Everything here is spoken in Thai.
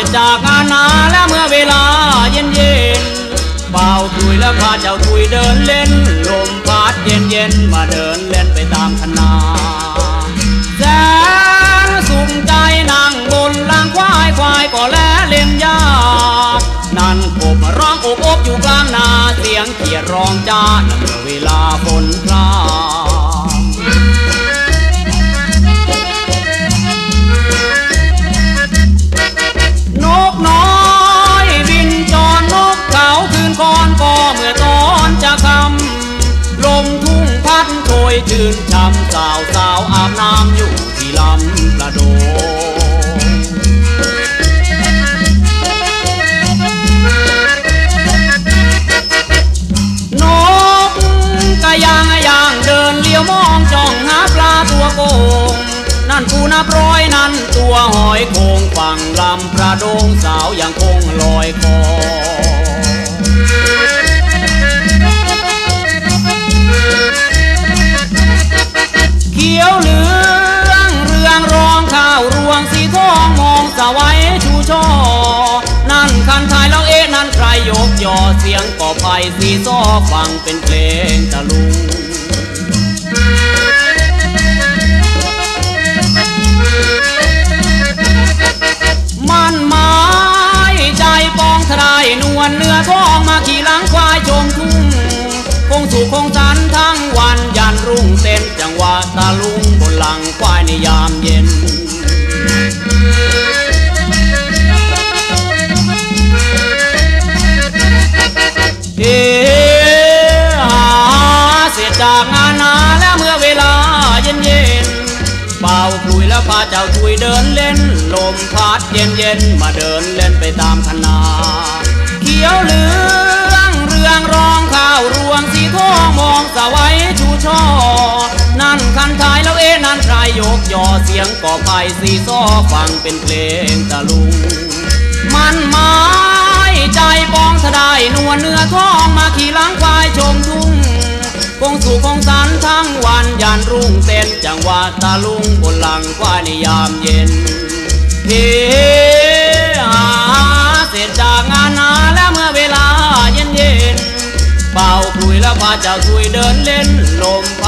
็จจากงานาและเมื่อเวลาเย็นเย็นเบาคุยแล้วพาเจ้าคุยเดินเล่น ลมพัดเย็นเย็นมาเดินเล่นไปตามคนาแสนสุขใจนั่งบนลางควายควายก็แลเล่นยานั่นกบร้องอบอบอยู่กลางนาเสียงเขียดร้องจ้าเมื่อเวลาฝนพรา ยชื่นช่ำสาวสาวอาบน้ำอยู่ที่ลำประโดงนกกะยางยางเดินเลี้ยวมองจ้องหาปลาตัวโกงนั่นปูนับร้อยนั่นตัวหอยโคงฝั่งลำประโดงสาวยังคงลอยคอ ยอเสียงก่อไผ่สีซ้อฟังเป็นเพลงตะลุงมันหมายใจปองทรายนวลเนื้อทองมาขี่หลังควายชมทุ่งคงสุขคงสันท แล้วพาเจ้าทุยเดินเล่น ลมพัดเย็นเย็นมาเดินเล่นไปตามคณาเขียวเหลืองเรืองรองข้าวรวงสีทองมองสวัยชูช่อ นั่นคันทายแล้วเอ๊นั่นใครยกยอเสียงก่อไผ่สีซ้อฟังเป็นเพลงตะลุง มันหมายใจปองทดายนวลเนื้อทองมาขี่หลังควายชมทุ่ คงสู่คงสันทั้งวันยานรุ่งเต้นจังหวะตาลุงบนหลังควายในยามเย็นเฮหาเสร็จจากงานนาแล้วเมื่อเวลาเย็นเย็นเป่าคุยแล้วพาเจ้าคุยเดินเล่นลมพ